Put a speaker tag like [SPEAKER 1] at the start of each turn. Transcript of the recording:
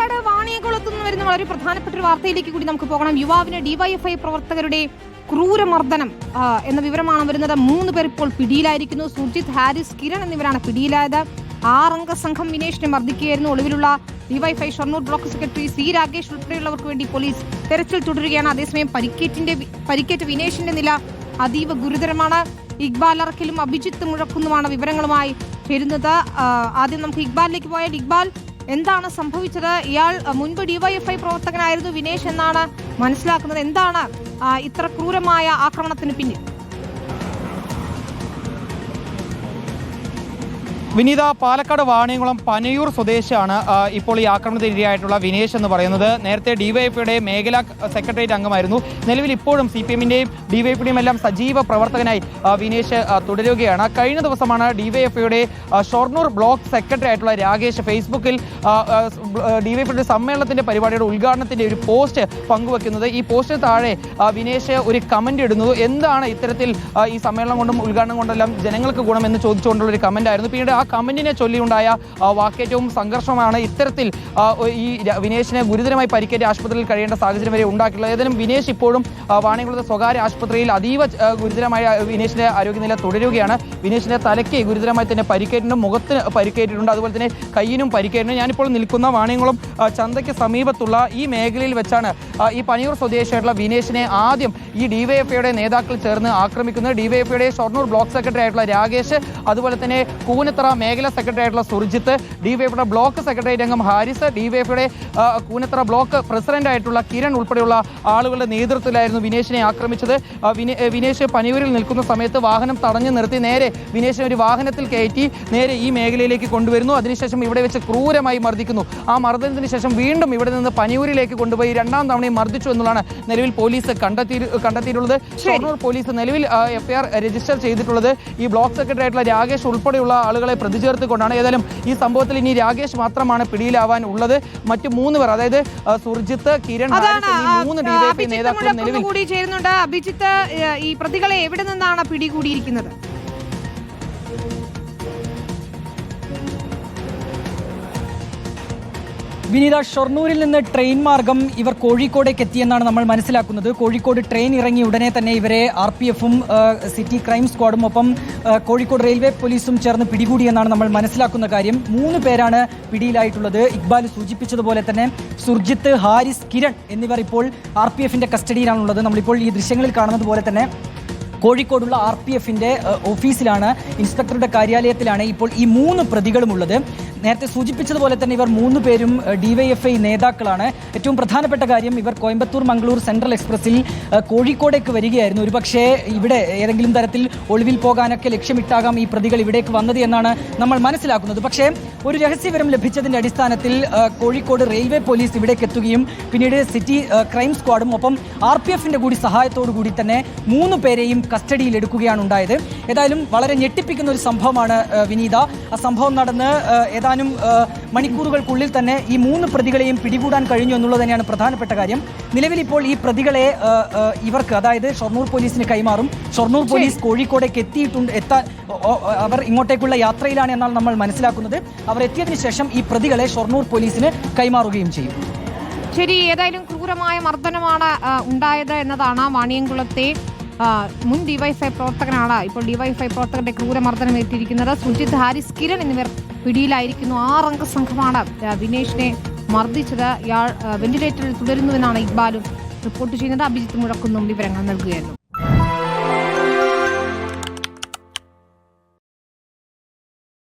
[SPEAKER 1] പാലക്കാട് വാണിയകുളത്ത് നിന്ന് വരുന്ന വളരെ പ്രധാനപ്പെട്ട ഒരു വാർത്തയിലേക്ക് കൂടി നമുക്ക് പോകണം. യുവാവിന് ഡിവൈഎഫ്ഐ പ്രവർത്തകരുടെ ക്രൂരമർദ്ദനം എന്ന വിവരമാണ് വരുന്നത്. മൂന്ന് പേർ ഇപ്പോൾ പിടിയിലായിരിക്കുന്നു. സുർജിത് ഹാരിസ് കിരൺ എന്നിവരാണ് പിടിയിലായത്. ആറംഗ സംഘം വിനേഷിനെ മർദ്ദിക്കുകയായിരുന്നു. ഒളിവിലുള്ള DYFI Shoranur block secretary C Rakesh ഉൾപ്പെടെയുള്ളവർക്ക് വേണ്ടി പോലീസ് തെരച്ചിൽ തുടരുകയാണ്. അതേസമയം പരിക്കേറ്റിന്റെ പരിക്കേറ്റ വിനേഷിന്റെ നില അതീവ ഗുരുതരമാണ്. ഇക്ബാൽ അറക്കലും അഭിജിത്ത് മുഴക്കുന്നുമാണ് വിവരങ്ങളുമായി ചേരുന്നത് ആദ്യം നമുക്ക് ഇക്ബാലിലേക്ക് പോയാൽ ഇക്ബാൽ എന്താണ് സംഭവിച്ചത്? ഇയാൾ മുൻപ് ഡിവൈഎഫ്ഐ പ്രവർത്തകനായിരുന്നു വിനേഷ് എന്നാണ് മനസ്സിലാക്കുന്നത്. എന്താണ് ഇത്ര ക്രൂരമായ ആക്രമണത്തിന് പിന്നിൽ?
[SPEAKER 2] വിനീത പാലക്കാട് വാണിയംകുളം പനയൂർ സ്വദേശിയാണ് ഇപ്പോൾ ഈ ആക്രമണത്തിന് ഇരയായിട്ടുള്ള വിനേഷ് എന്ന് പറയുന്നത്. നേരത്തെ ഡിവൈഎഫ്ഐയുടെ മേഖലാ സെക്രട്ടേറിയറ്റ് അംഗമായിരുന്നു. നിലവിൽ ഇപ്പോഴും സി പി എമ്മിന്റെയും ഡിവൈഎഫ്ഐയുടെയും എല്ലാം സജീവ പ്രവർത്തകനായി വിനേഷ് തുടരുകയാണ്. കഴിഞ്ഞ ദിവസമാണ് ഡിവൈഎഫ്ഐയുടെ ഷൊർണൂർ ബ്ലോക്ക് സെക്രട്ടറി ആയിട്ടുള്ള രാകേഷ് ഫേസ്ബുക്കിൽ ഡിവൈഎഫ്ഐയുടെ സമ്മേളനത്തിന്റെ പരിപാടിയുടെ ഉദ്ഘാടനത്തിന്റെ ഒരു പോസ്റ്റ് പങ്കുവെക്കുന്നത്. ഈ പോസ്റ്റിന് താഴെ വിനേഷ് ഒരു കമന്റ് ഇടുന്നു. എന്താണ് ഇത്തരത്തിൽ ഈ സമ്മേളനം കൊണ്ടും ഉദ്ഘാടനം കൊണ്ടെല്ലാം ജനങ്ങൾക്ക് ഗുണമെന്ന് ചോദിച്ചുകൊണ്ടുള്ള ഒരു കമന്റ് ആയിരുന്നു. പിന്നീട് ആ കമന്റിനെ ചൊല്ലിയുണ്ടായ വാക്കേറ്റവും സംഘർഷമാണ് ഇത്തരത്തിൽ ഈ വിനേഷിനെ ഗുരുതരമായി പരിക്കേറ്റ് ആശുപത്രിയിൽ കഴിയേണ്ട സാഹചര്യം വരെ ഉണ്ടാക്കിയിട്ടുള്ളത്. ഏതായാലും വിനേഷ് ഇപ്പോഴും വാണിയംകുളത്തെ സ്വകാര്യ ആശുപത്രിയിൽ അതീവ ഗുരുതരമായ വിനേഷിന്റെ ആരോഗ്യനില തുടരുകയാണ്. വിനേഷിന്റെ തലയ്ക്ക് ഗുരുതരമായി തന്നെ പരിക്കേറ്റിട്ടുണ്ട് മുഖത്തിന് പരിക്കേറ്റിട്ടുണ്ട്. അതുപോലെ തന്നെ കയ്യിനും പരിക്കേറ്റിട്ടുണ്ട്. ഞാനിപ്പോൾ നിൽക്കുന്ന വാണിയംകുളം ചന്തയ്ക്ക് സമീപത്തുള്ള ഈ മേഖലയിൽ വെച്ചാണ് ഈ പനിയൂർ സ്വദേശിയായിട്ടുള്ള വിനേഷിനെ ആദ്യം ഈ ഡിവൈഎഫ്ഐയുടെ നേതാക്കൾ ചേർന്ന് ആക്രമിക്കുന്നത്. ഡിവൈഎഫ്ഐയുടെ ഷൊർണൂർ ബ്ലോക്ക് സെക്രട്ടറി ആയിട്ടുള്ള രാകേഷ് അതുപോലെ തന്നെ കൂനത്തറ മേഖല സെക്രട്ടറി ആയിട്ടുള്ള സുർജിത്ത് ഡിവൈഎഫ്ഐയുടെ ബ്ലോക്ക് സെക്രട്ടറി അംഗം ഹാരിസ് ഡിവൈഎഫ്ഐയുടെ ആ, കൂനത്തറ ബ്ലോക്ക് പ്രസിഡന്റ് ആയിട്ടുള്ള കിരൺ ഉൾപ്പെടെയുള്ള ആളുകളുടെ നേതൃത്വത്തിലായിരുന്നു വിനേഷിനെ ആക്രമിച്ചത്. വിനേഷ് പനിയൂരിൽ നിൽക്കുന്ന സമയത്ത് വാഹനം തടഞ്ഞു നിർത്തി. നേരെ വിനേഷിനെ ഒരു വാഹനത്തിൽ കയറ്റി നേരെ ഈ മേഖലയിലേക്ക് കൊണ്ടുവരുന്നു. അതിനുശേഷം ഇവിടെ വെച്ച് ക്രൂരമായി മർദ്ദിക്കുന്നു. ആ മർദ്ദനത്തിന് ശേഷം വീണ്ടും ഇവിടെ നിന്ന് പനിയൂരിലേക്ക് കൊണ്ടുപോയി രണ്ടാം തവണയും മർദ്ദിച്ചു എന്നുള്ളതാണ് നിലവിൽ പോലീസ് കണ്ടെത്തി കണ്ടെത്തിയിട്ടുള്ളത്. ഷൊർണൂർ പോലീസ് നിലവിൽ എഫ്ഐആർ രജിസ്റ്റർ ചെയ്തിട്ടുള്ളത്. ഈ ബ്ലോക്ക് സെക്രട്ടറി ആയിട്ടുള്ള രാകേഷ് ഉൾപ്പെടെയുള്ള ആളുകളെ പ്രതി കൊണ്ടാണ് ഏതായാലും ഈ സംഭവത്തിൽ ഇനി രാകേഷ് മാത്രമാണ് പിടിയിലാവാൻ ഉള്ളത്. മറ്റു മൂന്ന് പേർ അതായത് സുർജിത്ത് കിരൺ മൂന്ന് ഡിവൈഎഫ്ഐ നേതാക്കളും നിലവിൽ
[SPEAKER 1] കൂടി ചേരുന്നുണ്ട്. അഭിജിത്ത് ഈ പ്രതികളെ എവിടെ നിന്നാണ് പിടികൂടിയിരിക്കുന്നത്?
[SPEAKER 3] വിനീത ഷൊർണൂരിൽ നിന്ന് ട്രെയിൻ മാർഗം ഇവർ കോഴിക്കോടേക്ക് എത്തിയെന്നാണ് നമ്മൾ മനസ്സിലാക്കുന്നത്. കോഴിക്കോട് ട്രെയിൻ ഇറങ്ങി ഉടനെ തന്നെ ഇവരെ ആർ പി എഫും സിറ്റി ക്രൈം സ്ക്വാഡും ഒപ്പം കോഴിക്കോട് റെയിൽവേ പോലീസും ചേർന്ന് പിടികൂടിയെന്നാണ് നമ്മൾ മനസ്സിലാക്കുന്ന കാര്യം. മൂന്ന് പേരാണ് പിടിയിലായിട്ടുള്ളത്. ഇക്ബാൽ സൂചിപ്പിച്ചതുപോലെ തന്നെ സുർജിത്ത് ഹാരിസ് കിരൺ എന്നിവർ ഇപ്പോൾ ആർ പി എഫിന്റെ കസ്റ്റഡിയിലാണുള്ളത്. നമ്മളിപ്പോൾ ഈ ദൃശ്യങ്ങളിൽ കാണുന്നത് പോലെ തന്നെ കോഴിക്കോടുള്ള ആർ പി എഫിന്റെ ഓഫീസിലാണ് ഇൻസ്പെക്ടറുടെ കാര്യാലയത്തിലാണ് ഇപ്പോൾ ഈ മൂന്ന് പ്രതികളും ഉള്ളത് നേരത്തെ സൂചിപ്പിച്ചതുപോലെ തന്നെ ഇവർ മൂന്ന് പേരും ഡിവൈഎഫ്ഐ നേതാക്കളാണ്. ഏറ്റവും പ്രധാനപ്പെട്ട കാര്യം ഇവർ കോയമ്പത്തൂർ മംഗളൂർ സെൻട്രൽ എക്സ്പ്രസിൽ കോഴിക്കോടേക്ക് വരികയായിരുന്നു. ഒരുപക്ഷേ ഇവിടെ ഏതെങ്കിലും തരത്തിൽ ഒളിവിൽ പോകാനൊക്കെ ലക്ഷ്യമിട്ടാകാം ഈ പ്രതികൾ ഇവിടേക്ക് വന്നത് എന്നാണ് നമ്മൾ മനസ്സിലാക്കുന്നത്. പക്ഷേ ഒരു രഹസ്യവിവരം ലഭിച്ചതിന്റെ അടിസ്ഥാനത്തിൽ കോഴിക്കോട് റെയിൽവേ പോലീസ് ഇവിടേക്ക് എത്തുകയും പിന്നീട് സിറ്റി ക്രൈം സ്ക്വാഡും ഒപ്പം ആർ പി കൂടി സഹായത്തോടു കൂടി തന്നെ മൂന്ന് പേരെയും കസ്റ്റഡിയിൽ എടുക്കുകയാണ് ഉണ്ടായത്. ഏതായാലും വളരെ ഞെട്ടിപ്പിക്കുന്ന ഒരു സംഭവമാണ് വിനീത. ആ സംഭവം നടന്ന് ഏതാനും മണിക്കൂറുകൾക്കുള്ളിൽ തന്നെ ഈ മൂന്ന് പ്രതികളെയും പിടികൂടാൻ കഴിഞ്ഞു എന്നുള്ളത് തന്നെയാണ് പ്രധാനപ്പെട്ട കാര്യം. നിലവിൽ ഇപ്പോൾ ഈ പ്രതികളെ ഇവർക്ക് അതായത് ഷൊർണൂർ പോലീസിന് കൈമാറും. ഷൊർണൂർ പോലീസ് കോഴിക്കോടേക്ക് എത്തിയിട്ടുണ്ട് എത്താൻ അവർ ഇങ്ങോട്ടേക്കുള്ള യാത്രയിലാണ് എന്നാണ് നമ്മൾ മനസ്സിലാക്കുന്നത്. അവർ എത്തിയതിനു ശേഷം ഈ പ്രതികളെ ഷൊർണൂർ പോലീസിന് കൈമാറുകയും ചെയ്യും.
[SPEAKER 1] ശരി ഏതായാലും ക്രൂരമായ മർദ്ദനമാണ് ഉണ്ടായത് എന്നതാണ് വാണിയംകുളത്തെ മുൻ ഡിവൈഫൈ പ്രവർത്തകനാണ് ഇപ്പോൾ ഡിവൈഫൈ പ്രവർത്തകന്റെ ക്രൂരമർദ്ദനം ഏറ്റിരിക്കുന്നത്. സുജിത് ഹാരിസ് കിരൺ എന്നിവർ പിടിയിലായിരിക്കുന്നു. ആറംഗ സംഘമാണ് വിനേഷിനെ മർദ്ദിച്ചത്. ഇയാൾ വെന്റിലേറ്ററിൽ തുടരുന്നുവെന്നാണ് ഇക്ബാലും റിപ്പോർട്ട് ചെയ്യുന്നത്. അഭിജിത്ത് മുഴക്കുന്നും വിവരങ്ങൾ നൽകുകയായിരുന്നു.